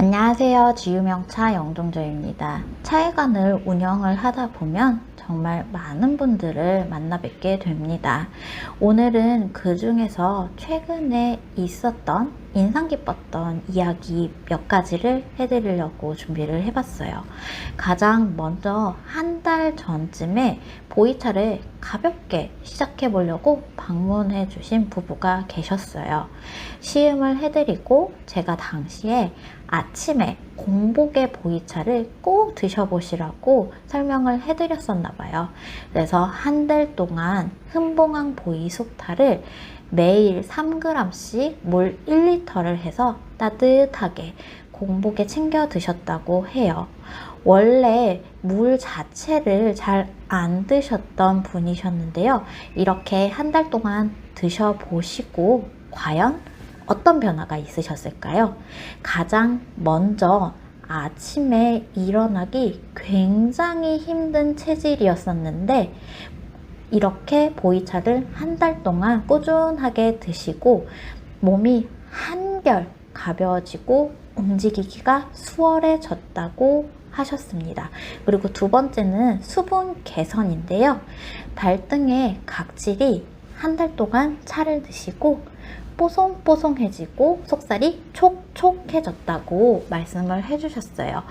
안녕하세요. 지유명차 영종조입니다. 차회관을 운영을 하다 보면 정말 많은 분들을 만나 뵙게 됩니다. 오늘은 그 중에서 최근에 있었던 인상 깊었던 이야기 몇 가지를 해드리려고 준비를 해봤어요. 가장 먼저 한 달 전쯤에 보이차를 가볍게 시작해 보려고 방문해 주신 부부가 계셨어요. 시음을 해드리고 제가 당시에 아침에 공복의 보이차를 꼭 드셔보시라고 설명을 해드렸었나 봐요. 그래서 한 달 동안 흥봉항 보이 숙타를 매일 3g씩 물 1리터를 해서 따뜻하게 공복에 챙겨 드셨다고 해요. 원래 물 자체를 잘 안 드셨던 분이셨는데요. 이렇게 한 달 동안 드셔보시고 과연 어떤 변화가 있으셨을까요? 가장 먼저 아침에 일어나기 굉장히 힘든 체질이었었는데 이렇게 보이차를 한 달 동안 꾸준하게 드시고 몸이 한결 가벼워지고 움직이기가 수월해졌다고 하셨습니다. 그리고 두 번째는 수분 개선인데요. 발등의 각질이 한 달 동안 차를 드시고 뽀송뽀송해지고 속살이 촉촉해졌다고 말씀을 해주셨어요.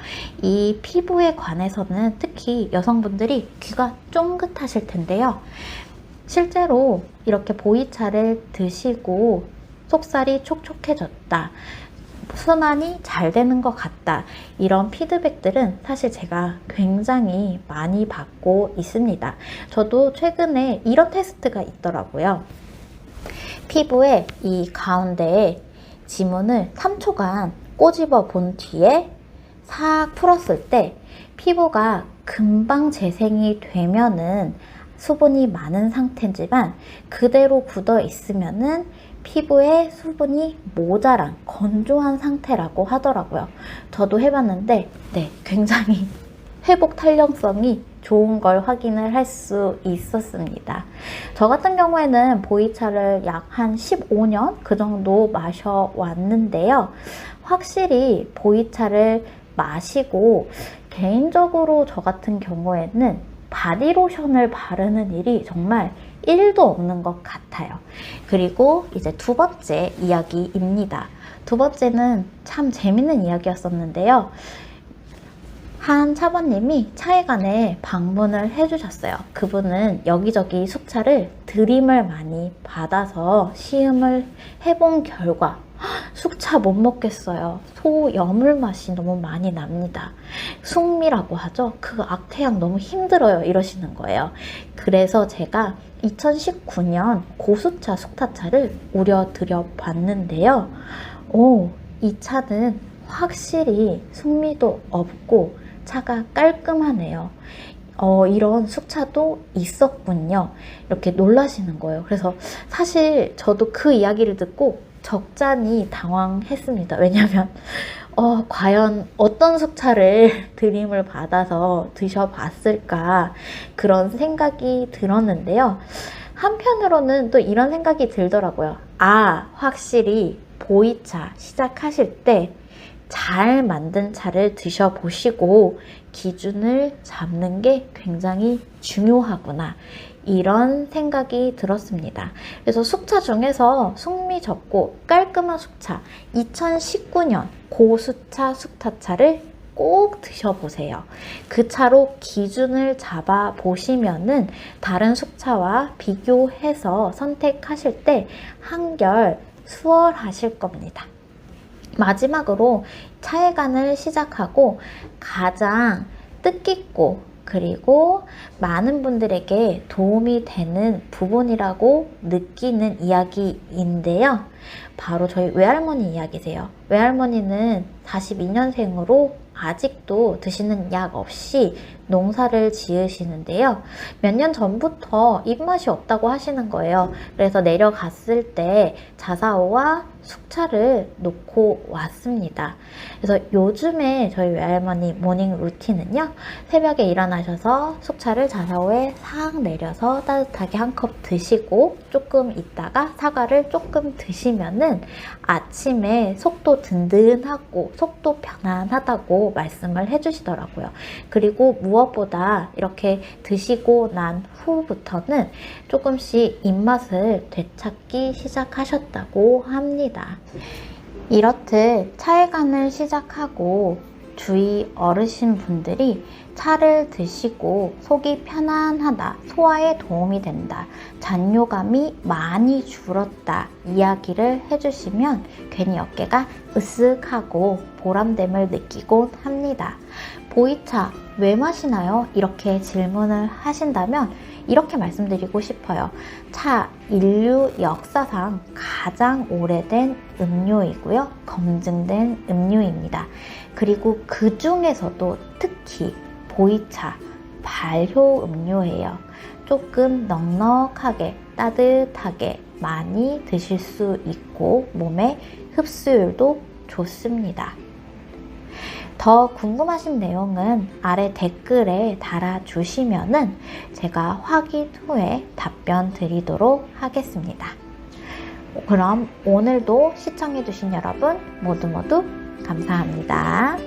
이 피부에 관해서는 특히 여성분들이 귀가 쫑긋하실 텐데요. 실제로 이렇게 보이차를 드시고 속살이 촉촉해졌다. 순환이 잘 되는 것 같다. 이런 피드백들은 사실 제가 굉장히 많이 받고 있습니다. 저도 최근에 이런 테스트가 있더라고요. 피부에 이 가운데에 지문을 3초간 꼬집어 본 뒤에 싹 풀었을 때 피부가 금방 재생이 되면은 수분이 많은 상태지만 그대로 굳어 있으면은 피부에 수분이 모자란 건조한 상태라고 하더라고요. 저도 해봤는데 네 굉장히 회복 탄력성이 좋은 걸 확인을 할 수 있었습니다. 저 같은 경우에는 보이차를 약 한 15년 그 정도 마셔왔는데요. 확실히 보이차를 마시고 개인적으로 저 같은 경우에는 바디로션을 바르는 일이 정말 1도 없는 것 같아요. 그리고 이제 두 번째 이야기입니다. 두 번째는 참 재밌는 이야기였었는데요. 한 차번님이 차회관에 방문을 해주셨어요. 그분은 여기저기 숙차를 드림을 많이 받아서 시음을 해본 결과 숙차 못 먹겠어요. 소 여물 맛이 너무 많이 납니다. 숙미라고 하죠. 그 악태양 너무 힘들어요. 이러시는 거예요. 그래서 제가 2019년 고수차 숙타차를 우려드려 봤는데요. 오, 이 차는 확실히 숙미도 없고 차가 깔끔하네요. 어, 이런 숙차도 있었군요. 이렇게 놀라시는 거예요. 그래서 사실 저도 그 이야기를 듣고 적잖이 당황했습니다. 왜냐면, 어, 과연 어떤 숙차를 드림을 받아서 드셔봤을까 그런 생각이 들었는데요. 한편으로는 또 이런 생각이 들더라고요. 아, 확실히 보이차 시작하실 때 잘 만든 차를 드셔보시고 기준을 잡는 게 굉장히 중요하구나. 이런 생각이 들었습니다. 그래서 숙차 중에서 숙미 적고 깔끔한 숙차 2019년 고수차 숙타차를 꼭 드셔보세요. 그 차로 기준을 잡아 보시면은 다른 숙차와 비교해서 선택하실 때 한결 수월하실 겁니다. 마지막으로 차회관을 시작하고 가장 뜻깊고 그리고 많은 분들에게 도움이 되는 부분이라고 느끼는 이야기인데요. 바로 저희 외할머니 이야기세요. 외할머니는 42년생으로 아직도 드시는 약 없이 농사를 지으시는데요. 몇 년 전부터 입맛이 없다고 하시는 거예요. 그래서 내려갔을 때 자사오와 숙차를 놓고 왔습니다. 그래서 요즘에 저희 외할머니 모닝 루틴은요. 새벽에 일어나셔서 숙차를 자사오에 싹 내려서 따뜻하게 한 컵 드시고 조금 있다가 사과를 조금 드시면 은 아침에 속도 든든하고 속도 편안하다고 말씀을 해주시더라고요. 그리고 무엇보다 이렇게 드시고 난 후부터는 조금씩 입맛을 되찾기 시작하셨다고 합니다. 이렇듯 차회관을 시작하고 주위 어르신 분들이 차를 드시고 속이 편안하다, 소화에 도움이 된다, 잔뇨감이 많이 줄었다 이야기를 해주시면 괜히 어깨가 으쓱하고 보람됨을 느끼곤 합니다. 보이차 왜 마시나요? 이렇게 질문을 하신다면 이렇게 말씀드리고 싶어요. 차 인류 역사상 가장 오래된 음료이고요. 검증된 음료입니다. 그리고 그 중에서도 특히 보이차 발효 음료예요. 조금 넉넉하게 따뜻하게 많이 드실 수 있고 몸에 흡수율도 좋습니다. 더 궁금하신 내용은 아래 댓글에 달아주시면은 제가 확인 후에 답변 드리도록 하겠습니다. 그럼 오늘도 시청해주신 여러분 모두 모두 감사합니다.